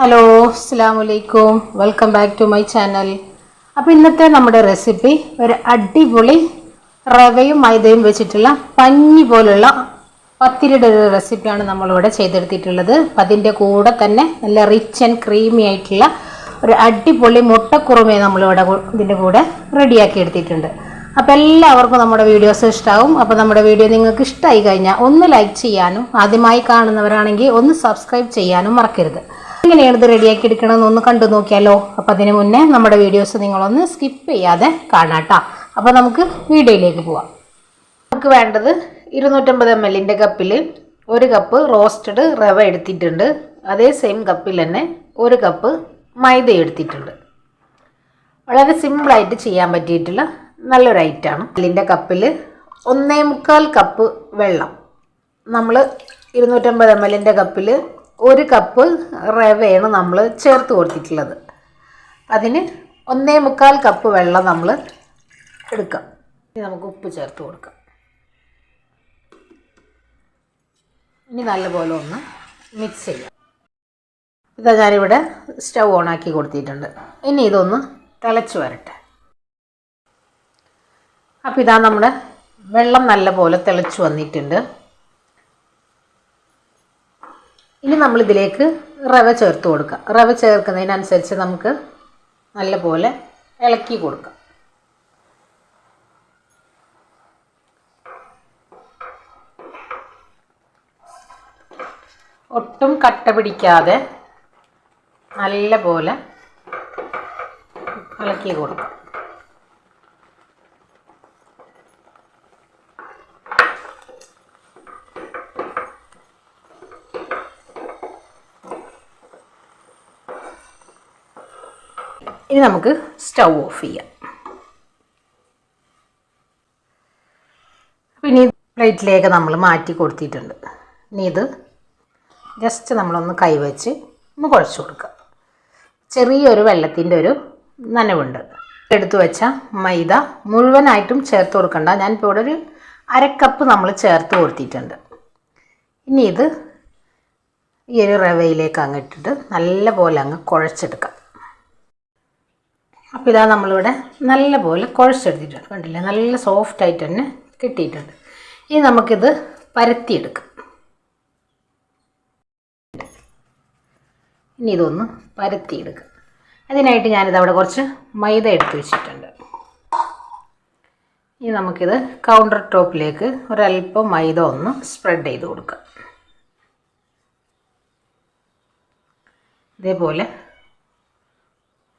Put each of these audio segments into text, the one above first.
Hello അസ്സാമലൈക്കും welcome back to my channel അപ്പോൾ ഇന്നത്തെ നമ്മുടെ റെസിപ്പി ഒരു അടിപൊളി റവയും മൈദയും വെച്ചിട്ടുള്ള പഞ്ഞി പോലുള്ള പത്തിരിയുടെ ഒരു റെസിപ്പിയാണ് നമ്മളിവിടെ ചെയ്തെടുത്തിട്ടുള്ളത്. അപ്പം അതിന്റെ കൂടെ തന്നെ നല്ല റിച്ച് ആൻഡ് ക്രീമി ആയിട്ടുള്ള ഒരു അടിപൊളി മുട്ടക്കുറുമയെ നമ്മളിവിടെ ഇതിന്റെ കൂടെ റെഡിയാക്കി എടുത്തിട്ടുണ്ട്. അപ്പോൾ എല്ലാവർക്കും നമ്മുടെ വീഡിയോസ് ഇഷ്ടമാവും അപ്പോൾ നമ്മുടെ വീഡിയോ നിങ്ങൾക്ക് ഇഷ്ടമായി കഴിഞ്ഞാൽ ഒന്ന് ലൈക്ക് ചെയ്യാനും ആദ്യമായി കാണുന്നവരാണെങ്കിൽ ഒന്ന് സബ്സ്ക്രൈബ് ചെയ്യാനും മറക്കരുത്. എങ്ങനെയാണ് ഇത് റെഡിയാക്കി എടുക്കണമെന്ന് ഒന്ന് കണ്ടു നോക്കിയാലോ. അപ്പോൾ അതിന് മുന്നേ നമ്മുടെ വീഡിയോസ് നിങ്ങളൊന്ന് സ്കിപ്പ് ചെയ്യാതെ കാണാട്ടോ. അപ്പോൾ നമുക്ക് വീഡിയോയിലേക്ക് പോവാം. നമുക്ക് വേണ്ടത് ഇരുന്നൂറ്റമ്പത് എം എല്ലിന്റെ കപ്പിൽ ഒരു കപ്പ് റോസ്റ്റഡ് റവ എടുത്തിട്ടുണ്ട്. അതേ സെയിം കപ്പിൽ തന്നെ ഒരു കപ്പ് മൈദ എടുത്തിട്ടുണ്ട്. വളരെ സിമ്പിളായിട്ട് ചെയ്യാൻ പറ്റിയിട്ടുള്ള നല്ലൊരു ഐറ്റമാണ് എല്ലിന്റെ കപ്പിൽ ഒന്നേ മുക്കാൽ കപ്പ് വെള്ളം. നമ്മൾ ഇരുന്നൂറ്റമ്പത് എം എല്ലിന്റെ കപ്പിൽ ഒരു കപ്പ് റവയാണ് നമ്മൾ ചേർത്ത് കൊടുത്തിട്ടുള്ളത്. അതിന് ഒന്നേ മുക്കാൽ കപ്പ് വെള്ളം നമ്മൾ എടുക്കാം. ഇനി നമുക്ക് ഉപ്പ് ചേർത്ത് കൊടുക്കാം. ഇനി നല്ലപോലെ ഒന്ന് മിക്സ് ചെയ്യാം. ഇതാ ഞാനിവിടെ സ്റ്റൗ ഓൺ ആക്കി കൊടുത്തിട്ടുണ്ട്. ഇനി ഇതൊന്ന് തിളച്ച് വരട്ടെ. അപ്പോൾ ഇതാ നമ്മുടെ വെള്ളം നല്ലപോലെ തിളച്ച് വന്നിട്ടുണ്ട്. ഇനി നമ്മൾ ഇതിലേക്ക് റവ ചേർത്ത് കൊടുക്കുക റവ ചേർക്കുന്നതിനനുസരിച്ച് നമുക്ക് നല്ലപോലെ ഇളക്കി കൊടുക്കാം. ഒട്ടും കട്ട പിടിക്കാതെ നല്ലപോലെ ഇളക്കി കൊടുക്കാം. ഇനി നമുക്ക് സ്റ്റൗ ഓഫ് ചെയ്യാം. പിന്നെ ഈ പ്ലേറ്റിലേക്ക് നമ്മൾ മാറ്റി കൊടുത്തിട്ടുണ്ട്. ഇനി ഇത് ജസ്റ്റ് നമ്മളൊന്ന് കൈവച്ച് ഒന്ന് കുഴച്ച് കൊടുക്കുക ചെറിയൊരു വെള്ളത്തിന്റെ ഒരു നനവുണ്ട്. എടുത്തു വെച്ച മൈദ മുഴുവനായിട്ടും ചേർത്ത് കൊടുക്കണ്ട. ഞാനിപ്പോൾ ഇവിടെ ഒരു അരക്കപ്പ് നമ്മൾ ചേർത്ത് കൊടുത്തിട്ടുണ്ട്. ഇനി ഇത് ഈ ഒരു റവയിലേക്ക് അങ്ങ് ഇട്ടിട്ട് നല്ലപോലെ അങ്ങ് കുഴച്ചെടുക്കാം. അപ്പോൾ ഇതാ നമ്മളിവിടെ നല്ലപോലെ കുഴച്ചെടുത്തിട്ടുണ്ട്. കണ്ടില്ലേ? നല്ല സോഫ്റ്റ് ആയിട്ട് തന്നെ കിട്ടിയിട്ടുണ്ട്. ഇനി നമുക്കിത് പരത്തിയെടുക്കാം. ഇനി ഇതൊന്ന് പരത്തിയെടുക്കാം. അതിനായിട്ട് ഞാനിത് അവിടെ കുറച്ച് മൈദ എടുത്ത് വെച്ചിട്ടുണ്ട്. ഇനി നമുക്കിത് കൗണ്ടർ ടോപ്പിലേക്ക് ഒരല്പം മൈദ ഒന്ന് സ്പ്രെഡ് ചെയ്ത് കൊടുക്കാം. ഇതേപോലെ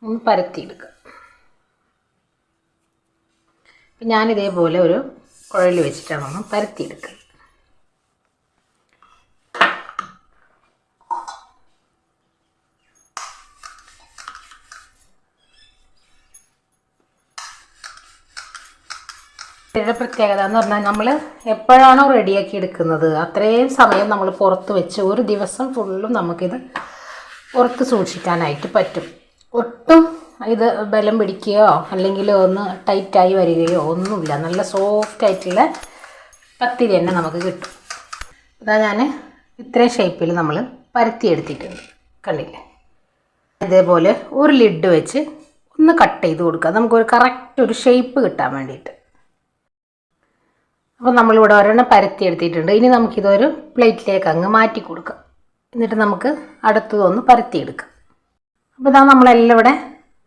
ഒന്ന് പരത്തിയെടുക്കുക അപ്പം ഞാനിതേപോലെ ഒരു കുഴൽ വെച്ചിട്ടാണ് ഒന്ന് പരത്തിയെടുക്കുക. പ്രത്യേകത എന്ന് പറഞ്ഞാൽ നമ്മൾ എപ്പോഴാണോ റെഡിയാക്കി എടുക്കുന്നത് അത്രയും സമയം നമ്മൾ പുറത്ത് വെച്ച് ഒരു ദിവസം ഫുള്ളും നമുക്കിത് പുറത്ത് സൂക്ഷിക്കാനായിട്ട് പറ്റും. ഒട്ടും ഇത് ബലം പിടിക്കുകയോ അല്ലെങ്കിൽ ഒന്ന് ടൈറ്റായി വരികയോ ഒന്നുമില്ല. നല്ല സോഫ്റ്റ് ആയിട്ടുള്ള പത്തിരി തന്നെ നമുക്ക് കിട്ടും. അതാ ഞാൻ ഇത്രയും ഷേപ്പിൽ നമ്മൾ പരത്തി എടുത്തിട്ടുണ്ട് കണ്ടില്ലേ? ഇതേപോലെ ഒരു ലിഡ് വെച്ച് ഒന്ന് കട്ട് ചെയ്ത് കൊടുക്കുക. നമുക്കൊരു കറക്റ്റ് ഒരു ഷേപ്പ് കിട്ടാൻ വേണ്ടിയിട്ട്. അപ്പോൾ നമ്മളിവിടെ ഒരെണ്ണം പരത്തി എടുത്തിട്ടുണ്ട് ഇനി നമുക്കിതൊരു പ്ലേറ്റിലേക്ക് അങ്ങ് മാറ്റി കൊടുക്കാം. എന്നിട്ട് നമുക്ക് അടുത്തതൊന്ന് പരത്തിയെടുക്കാം. അപ്പോൾ ഇതാ നമ്മളെല്ലാം ഇവിടെ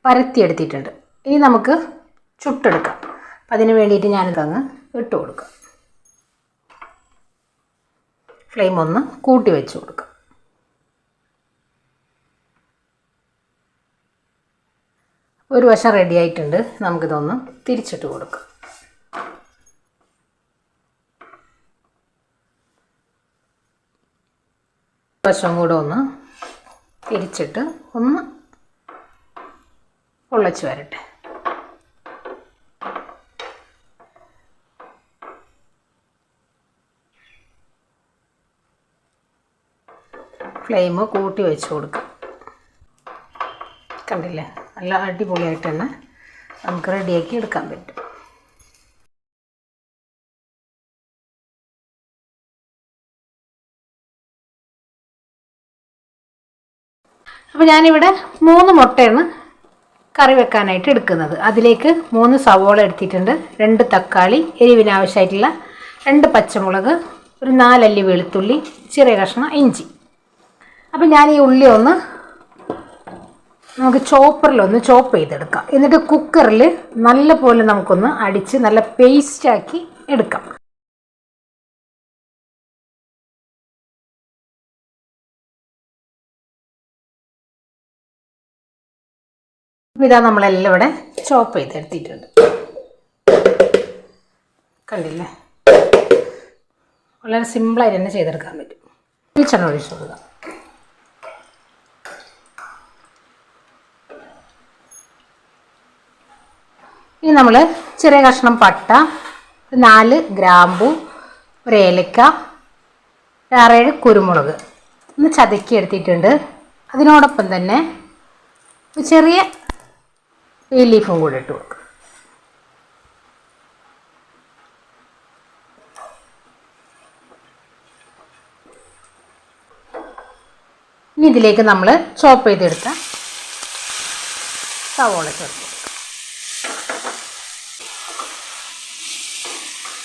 പരത്തി എടുത്തിട്ടുണ്ട് ഇനി നമുക്ക് ചുട്ടെടുക്കാം. അപ്പം അതിന് വേണ്ടിയിട്ട് ഞാനിതങ്ങ് ഇട്ട് കൊടുക്കാം. ഫ്ലെയിം ഒന്ന് കൂട്ടി വെച്ച് കൊടുക്കാം. ഒരു വശം റെഡി ആയിട്ടുണ്ട്. നമുക്കിതൊന്ന് തിരിച്ചിട്ട് കൊടുക്കാം. വശം കൂടെ ഒന്ന് തിരിച്ചിട്ട് ഒന്ന് പൊള്ളച്ച് വരട്ടെ. ഫ്ലെയിം കൂട്ടി വെച്ച് കൊടുക്കാം. കണ്ടില്ലേ? നല്ല അടിപൊളിയായിട്ട് തന്നെ നമുക്ക് റെഡിയാക്കി എടുക്കാൻ പറ്റും. അപ്പോൾ ഞാനിവിടെ മൂന്ന് മുട്ടയാണ് കറി വെക്കാനായിട്ട് എടുക്കുന്നത്. അതിലേക്ക് മൂന്ന് സവോള എടുത്തിട്ടുണ്ട്. രണ്ട് തക്കാളി എരിവിനാവശ്യമായിട്ടുള്ള രണ്ട് പച്ചമുളക് ഒരു നാലല്ലി വെളുത്തുള്ളി ചെറിയ കഷ്ണം ഇഞ്ചി. അപ്പം ഞാൻ ഈ ഉള്ളി ഒന്ന് നമുക്ക് ചോപ്പറിലൊന്ന് ചോപ്പ് ചെയ്തെടുക്കാം. എന്നിട്ട് കുക്കറിൽ നല്ല പോലെ നമുക്കൊന്ന് അടിച്ച് നല്ല പേസ്റ്റാക്കി എടുക്കാം. ഇതാ നമ്മളെല്ലാം ഇവിടെ ചോപ്പ് ചെയ്തെടുത്തിട്ടുണ്ട്. കണ്ടില്ലേ? വളരെ സിമ്പിളായിട്ട് തന്നെ ചെയ്തെടുക്കാൻ പറ്റും. വെളിച്ചെണ്ണ ഒഴിച്ചു കൊടുക്കുക ഇനി നമ്മൾ ചെറിയ കഷ്ണം പട്ട നാല് ഗ്രാമ്പു ഒരു ഏലക്ക ആറേഴ് കുരുമുളക് ഒന്ന് ചതക്കി എടുത്തിട്ടുണ്ട്. അതിനോടൊപ്പം തന്നെ ചെറിയ ഈ ലീഫും കൂടി ഇട്ട് കൊടുക്കുക ഇനി ഇതിലേക്ക് നമ്മൾ ചോപ്പ് ചെയ്തെടുത്ത സവോള ചേർത്ത്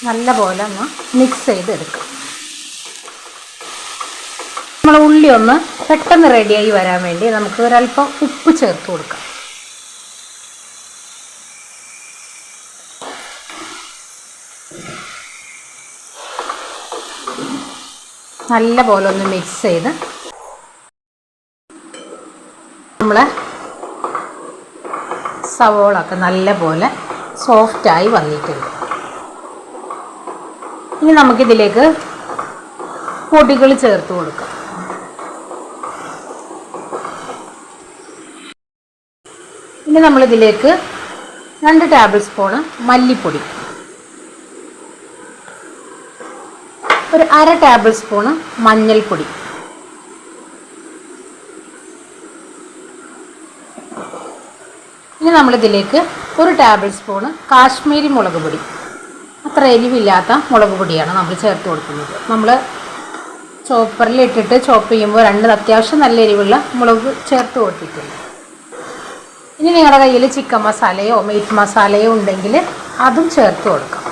നല്ല പോലെ ഒന്ന് മിക്സ് ചെയ്തെടുക്കും. നമ്മൾ ഉള്ളി ഒന്ന് പെട്ടെന്ന് റെഡിയായി വരാൻ വേണ്ടി നമുക്ക് ഒരല്പം ഉപ്പ് ചേർത്ത് കൊടുക്കാം. നല്ല പോലെ ഒന്ന് മിക്സ് ചെയ്ത് നമ്മൾ സവോളൊക്കെ നല്ല പോലെ സോഫ്റ്റായി വന്നിട്ടുണ്ട്. ഇനി നമുക്കിതിലേക്ക് പൊടികൾ ചേർത്ത് കൊടുക്കാം. ഇനി നമ്മളിതിലേക്ക് രണ്ട് ടേബിൾ സ്പൂണ് മല്ലിപ്പൊടി ഒരു അര ടേബിൾ സ്പൂണ് മഞ്ഞൾപ്പൊടി. ഇനി നമ്മളിതിലേക്ക് ഒരു ടേബിൾ സ്പൂണ് കാശ്മീരി മുളക് പൊടി. അത്ര എരിവില്ലാത്ത മുളക് പൊടിയാണ് നമ്മൾ ചേർത്ത് കൊടുക്കുന്നത്. നമ്മൾ ചോപ്പറിൽ ഇട്ടിട്ട് ചോപ്പ് ചെയ്യുമ്പോൾ രണ്ട് അത്യാവശ്യം നല്ല എരിവുള്ള മുളക് ചേർത്ത് കൊടുത്തിട്ടുണ്ട്. ഇനി നിങ്ങളുടെ കയ്യിൽ ചിക്കൻ മസാലയോ മീറ്റ് മസാലയോ ഉണ്ടെങ്കിൽ അതും ചേർത്ത് കൊടുക്കാം.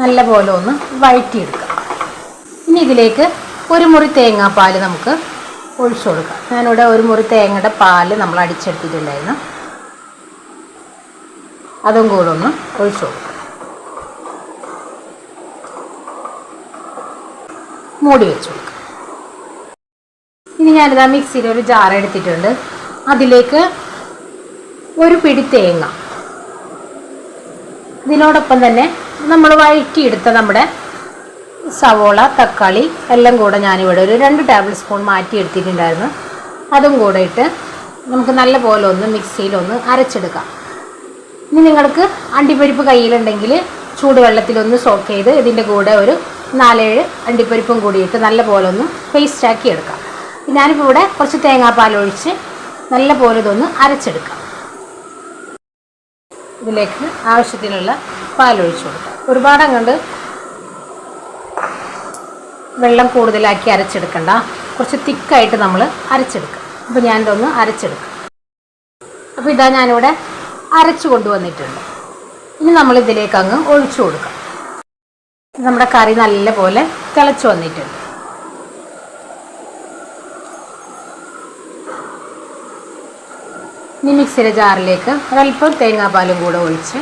നല്ല പോലെ ഒന്ന് വഴറ്റിയെടുക്കാം. ഇനി ഇതിലേക്ക് ഒരു മുറി തേങ്ങാപ്പാൽ നമുക്ക് ഒഴിച്ചു കൊടുക്കാം. ഞാനിവിടെ ഒരു മുറി തേങ്ങയുടെ പാൽ നമ്മൾ അടിച്ചെടുത്തിട്ടുണ്ടായിരുന്നു. അതും കൂടെ ഒന്ന് ഒഴിച്ചു കൊടുക്കാം. മൂടി വെച്ച് കൊടുക്കാം. ഇനി ഞാനിതാ മിക്സിയിൽ ഒരു ജാർ എടുത്തിട്ടുണ്ട്. അതിലേക്ക് ഒരു പിടി തേങ്ങ. ഇതിനോടൊപ്പം തന്നെ നമ്മൾ വഴറ്റിയെടുത്ത നമ്മുടെ സവോള തക്കാളി എല്ലാം കൂടെ ഞാനിവിടെ ഒരു രണ്ട് ടേബിൾ സ്പൂൺ മാറ്റി എടുത്തിട്ടുണ്ടായിരുന്നു അതും കൂടെ ഇട്ട് നമുക്ക് നല്ല പോലെ ഒന്ന് മിക്സിയിലൊന്ന് അരച്ചെടുക്കാം. ഇനി നിങ്ങൾക്ക് അണ്ടിപ്പരിപ്പ് കയ്യിലുണ്ടെങ്കിൽ ചൂടുവെള്ളത്തിലൊന്ന് സോക്ക് ചെയ്ത് ഇതിന്റെ കൂടെ ഒരു നാലേഴ് അണ്ടിപ്പരിപ്പും കൂടിയിട്ട് നല്ല പോലെ ഒന്ന് പേസ്റ്റാക്കി എടുക്കാം. ഞാനിപ്പോൾ ഇവിടെ കുറച്ച് തേങ്ങാപ്പാൽ ഒഴിച്ച് നല്ല പോലെ ഇതൊന്ന് അരച്ചെടുക്കാം. ഇതിലേക്ക് ആവശ്യത്തിനുള്ള പാലൊഴിച്ച് കൊടുക്കാം. ഒരുപാട് അങ്ങോട്ട് വെള്ളം കൂടുതലാക്കി അരച്ചെടുക്കണ്ട. കുറച്ച് തിക്കായിട്ട് നമ്മൾ അരച്ചെടുക്കുക അപ്പോൾ ഞാനിതൊന്ന് അരച്ചെടുക്കും. അപ്പോൾ ഇതാ ഞാനിവിടെ അരച്ചു കൊണ്ടുവന്നിട്ടുണ്ട്. ഇനി നമ്മൾ ഇതിലേക്ക് അങ്ങ് ഒഴിച്ചു കൊടുക്കാം. നമ്മുടെ കറി നല്ല പോലെ തിളച്ചു വന്നിട്ടുണ്ട്. ഇനി മിക്സിയുടെ ജാറിലേക്ക് ഒരല്പം തേങ്ങാപ്പാലും കൂടെ ഒഴിച്ച്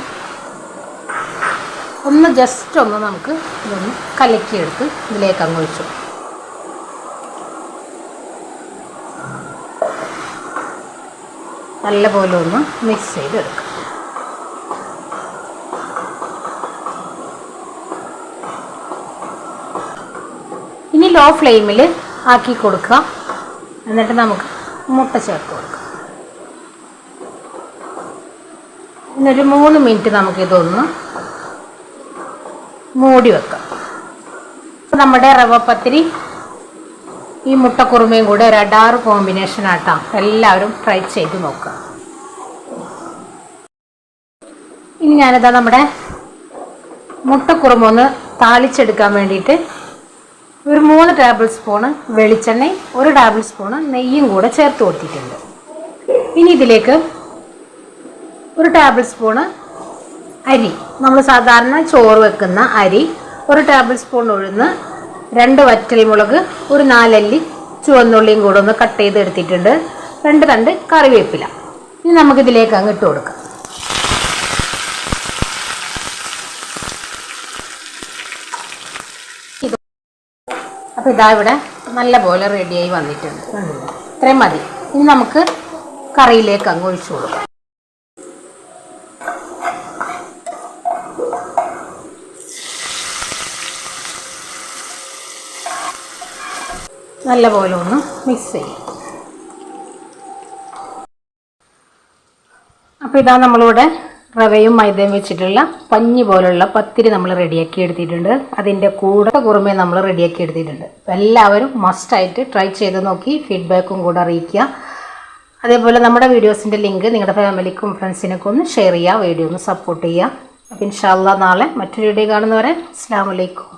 ഒന്ന് ജസ്റ്റ് ഒന്ന് നമുക്ക് ഇതൊന്ന് കലക്കിയെടുത്ത് ഇതിലേക്ക് അങ്ങ് ഒഴിച്ചു. നല്ലപോലെ ഒന്ന് മിക്സ് ചെയ്തെടുക്കാം. ഇനി ലോ ഫ്ലെയിമിൽ ആക്കി കൊടുക്കുക. എന്നിട്ട് നമുക്ക് മുട്ട ചേർത്ത് കൊടുക്കാം. ഇന്നൊരു മൂന്ന് മിനിറ്റ് നമുക്കിതൊന്ന് മൂടി വെക്കാം. നമ്മുടെ റവ പത്തിരി ഈ മുട്ടക്കുറുമയും കൂടെ ഒരു അഡാറ് കോമ്പിനേഷൻ ആട്ടാം. എല്ലാവരും ട്രൈ ചെയ്ത് നോക്കുക. ഇനി ഞാനിതാ നമ്മുടെ മുട്ടക്കുറുമ ഒന്ന് താളിച്ചെടുക്കാൻ വേണ്ടിയിട്ട് ഒരു മൂന്ന് ടേബിൾ സ്പൂണ് വെളിച്ചെണ്ണയും ഒരു ടേബിൾ സ്പൂണ് നെയ്യും കൂടെ ചേർത്ത് കൊടുത്തിട്ടുണ്ട്. ഇനി ഇതിലേക്ക് ഒരു ടേബിൾ സ്പൂണ് അരി. നമ്മൾ സാധാരണ ചോറ് വെക്കുന്ന അരി ഒരു ടേബിൾ സ്പൂൺ ഉഴുന്ന് രണ്ട് വറ്റൽ മുളക് ഒരു നാലല്ലി ചുവന്നുള്ളിയും കൂടെ ഒന്ന് കട്ട് ചെയ്ത് എടുത്തിട്ടുണ്ട്. രണ്ട് തണ്ട് കറിവേപ്പില. ഇനി നമുക്കിതിലേക്ക് അങ്ങ് ഇട്ട് കൊടുക്കാം. അപ്പോൾ ഇതാ ഇവിടെ നല്ല പോലെ റെഡിയായി വന്നിട്ടുണ്ട്? ഇത്രയും മതി. ഇനി നമുക്ക് കറിയിലേക്ക് അങ്ങ് ഒഴിച്ചു കൊടുക്കാം. നല്ല പോലെ ഒന്ന് മിക്സ് ചെയ്യും. അപ്പോൾ ഇതാ നമ്മളിവിടെ റവയും മൈദയും വെച്ചിട്ടുള്ള പഞ്ഞി പോലുള്ള പത്തിരി നമ്മൾ റെഡിയാക്കി എടുത്തിട്ടുണ്ട്. അതിന്റെ കൂടെ കുറുമേ നമ്മൾ റെഡിയാക്കി എടുത്തിട്ടുണ്ട്. അപ്പോൾ എല്ലാവരും മസ്റ്റായിട്ട് ട്രൈ ചെയ്ത് നോക്കി ഫീഡ്ബാക്കും കൂടെ അറിയിക്കുക. അതേപോലെ നമ്മുടെ വീഡിയോസിന്റെ ലിങ്ക് നിങ്ങളുടെ ഫാമിലിക്കും ഫ്രണ്ട്സിനൊക്കെ ഒന്ന് ഷെയർ ചെയ്യുക വീഡിയോ ഒന്ന് സപ്പോർട്ട് ചെയ്യുക. അപ്പോൾ ഇൻഷാല്ല നാളെ മറ്റൊരു വീഡിയോ കാണുന്നവരെ അസ്സാം വലൈക്കും